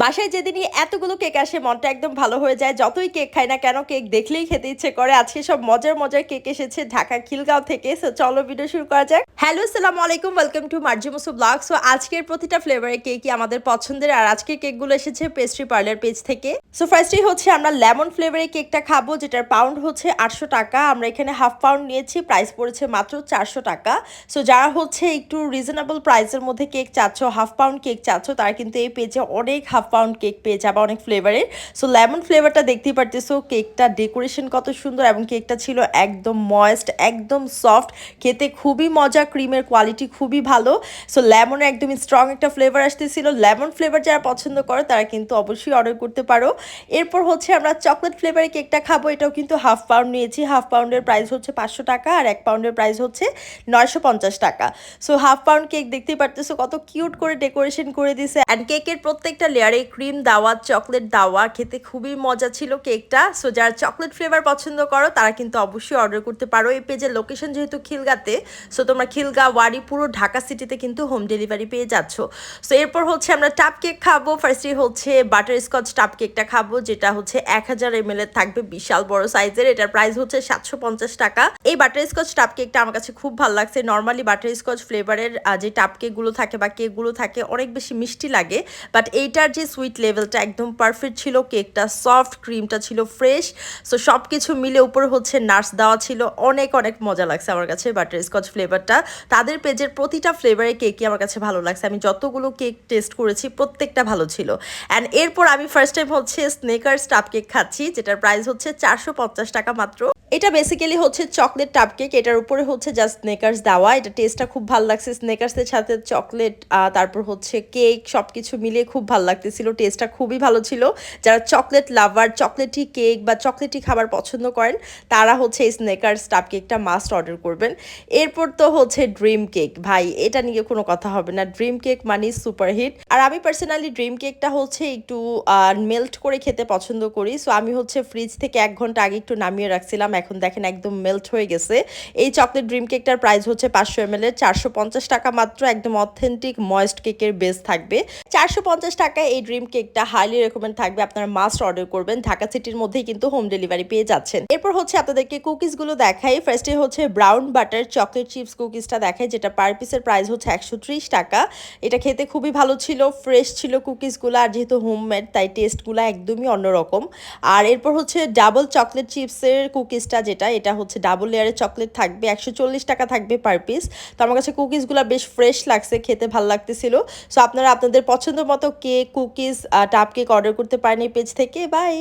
বাসায় যেদিনই এতগুলো কেক আসে, মনটা একদম ভালো হয়ে যায়। যতই কেক খাই না কেন, কেক দেখলেই খেতে ইচ্ছে করে। আজকে সব মজার মজার কেক এসেছে ঢাকা খিলগাঁও থেকে। সো চলো ভিডিও শুরু করা যাক। হ্যালো আসসালামু আলাইকুম। ওয়েলকাম টু মার্জিমুসু ব্লগ সো আজকের প্রতিটা ফ্লেভারের কেকই আমাদের পছন্দের। আর আজকের কেকগুলো এসেছে পেস্ট্রি পার্লার পেজ থেকে। সো ফার্স্টই হচ্ছে আমরা লেমন ফ্লেভারের কেকটা খাব, যেটার পাউন্ড হচ্ছে আটশো টাকা। আমরা এখানে হাফ পাউন্ড নিয়েছি প্রাইস পড়েছে মাত্র চারশো টাকা। সো যারা হচ্ছে একটু রিজনেবল প্রাইসের মধ্যে কেক চাচ্ছ হাফ পাউন্ড কেক চাচ্ছ, তারা কিন্তু এই পেজে অনেক হাফ পাউন্ড কেক পেয়ে যাবে অনেক ফ্লেভারের সো লেমন ফ্লেভারটা দেখতেই পারতেছো, কেকটা ডেকোরেশন কত সুন্দর এবং কেকটা ছিল একদম ময়েস্ট একদম সফট খেতে খুবই মজা ক্রিমের কোয়ালিটি খুবই ভালো। সো লেমনের একদম স্ট্রং একটা ফ্লেভার আসতেছিল। লেমন ফ্লেভার যারা পছন্দ করে, তারা কিন্তু অবশ্যই অর্ডার করতে পারো। এরপর হচ্ছে আমরা চকলেট ফ্লেভারের কেকটা খাব, এটাও কিন্তু হাফ পাউন্ড নিয়েছি। হাফ পাউন্ডের প্রাইস হচ্ছে পাঁচশো টাকা আর এক পাউন্ডের প্রাইস হচ্ছে নয়শো পঞ্চাশ টাকা। সো হাফ পাউন্ড কেক দেখতেই পারতেছো, কত কিউট করে ডেকোরেশন করে দিছে। অ্যান্ড কেকের প্রত্যেকটা লেয়ারে ক্রিম দেওয়া, চকলেট দাওয়া, খেতে খুবই মজা ছিল কেকটা। সো যারা চকলেট ফ্লেভার পছন্দ করো, তারা কিন্তু অবশ্যই অর্ডার করতে পারো। এই পেজের লোকেশন যেহেতু খিলগাতে সো তোমরা খিলগা, ওয়ারি, পুরো ঢাকা সিটিতে কিন্তু হোম ডেলিভারি পেয়ে যাচ্ছ। সো এরপর হচ্ছে আমরা টাপ কেক খাব। ফার্স্টে হচ্ছে বাটার স্কচ টাপ কেকটা খাব, যেটা হচ্ছে এক হাজার এম থাকবে, বিশাল বড় সাইজের এটার প্রাইস হচ্ছে সাতশো পঞ্চাশ টাকা। এই বাটার স্কচ টাপ কেকটা আমার কাছে খুব ভালো লাগছে। নর্মালি বাটার স্কচ ফ্লেভারের যে টাপ কেকগুলো থাকে বা কেকগুলো থাকে, অনেক বেশি মিষ্টি লাগে। বাট এইটার যে সুইট লেভেলটা একদম পারফেক্ট ছিল কেকটা সফট ক্রিমটা ছিল ফ্রেশ সো সব কিছু মিলে উপরে হচ্ছে নার্স দেওয়া ছিল। অনেক অনেক মজা লাগছে আমার কাছে বাটার স্কচ ফ্লেভারটা তাদের পেজের প্রতিটা ফ্লেভারের কেকই আমার কাছে ভালো লাগছে। আমি যতগুলো কেক টেস্ট করেছি, প্রত্যেকটা ভালো ছিল। অ্যান্ড এরপর আমি ফার্স্ট টাইম হচ্ছে স্নেকার স্টাফ কেক খাচ্ছি, যেটার প্রাইস হচ্ছে চারশো পঞ্চাশ টাকা মাত্র। এটা বেসিক্যালি হচ্ছে চকলেট টাপ কেক এটার উপরে হচ্ছে জাস্ট স্নেকার্স দেওয়া। এটা টেস্টটা খুব ভালো লাগছে। স্নেকার্সের সাথে চকলেট তারপর হচ্ছে কেক সব কিছু মিলিয়ে খুব ভালো লাগতেছিল টেস্টটা খুবই ভালো ছিল। যারা চকলেট লাভার চকলেটি কেক বা চকলেটি খাবার পছন্দ করেন, তারা হচ্ছে এই স্নেকার্স টাপ কেকটা মাস্ট অর্ডার করবেন। এরপর তো হচ্ছে ড্রিম কেক ভাই, এটা নিয়ে কোনো কথা হবে না। ড্রিম কেক মানে সুপারহিট আর আমি পার্সোনালি ড্রিম কেকটা হচ্ছে একটু মেল্ট করে খেতে পছন্দ করি। সো আমি হচ্ছে ফ্রিজ থেকে এক ঘণ্টা আগে একটু নামিয়ে রাখছিলাম। এখন দেখেন একদম মেল্ট হয়ে গেছে। এই চকলেট ড্রিম কেকটার প্রাইস হচ্ছে পাঁচশো এম এল এর। চারশো পঞ্চাশ টাকা মাত্র। একদম অথেন্টিক ময়েস্ট কেকের বেস থাকবে। চারশো পঞ্চাশ টাকায় এই ড্রিম কেকটা হাইলি রেকমেন্ড থাকবে, আপনারা মাস্ট অর্ডার করবেন। ঢাকা সিটির মধ্যেই কিন্তু হোম ডেলিভারি পেয়ে যাচ্ছেন। এরপর হচ্ছে আপনাদেরকে কুকিজগুলো দেখাই। ফার্স্টে হচ্ছে ব্রাউন বাটার চকলেট চিপস কুকিজটা দেখাই, যেটা পার পিসের প্রাইস হচ্ছে একশো ত্রিশ টাকা। এটা খেতে খুবই ভালো ছিল ফ্রেশ ছিল কুকিজগুলো আর যেহেতু হোমমেড তাই টেস্টগুলো একদমই অন্যরকম। আর এরপর হচ্ছে ডাবল চকলেট চিপসের কুকিজটা যেটা, এটা হচ্ছে ডাবল লেয়ারের চকলেট থাকবে, একশো চল্লিশ টাকা থাকবে পার পিস তো আমার কাছে কুকিজগুলো বেশ ফ্রেশ লাগছে, খেতে ভালো লাগতেছিল। সো আপনারা আপনাদের পছন্দ মতো কেক কুকিজ টাপ কেক অর্ডার করতে পারেন এই পেজ থেকে বাই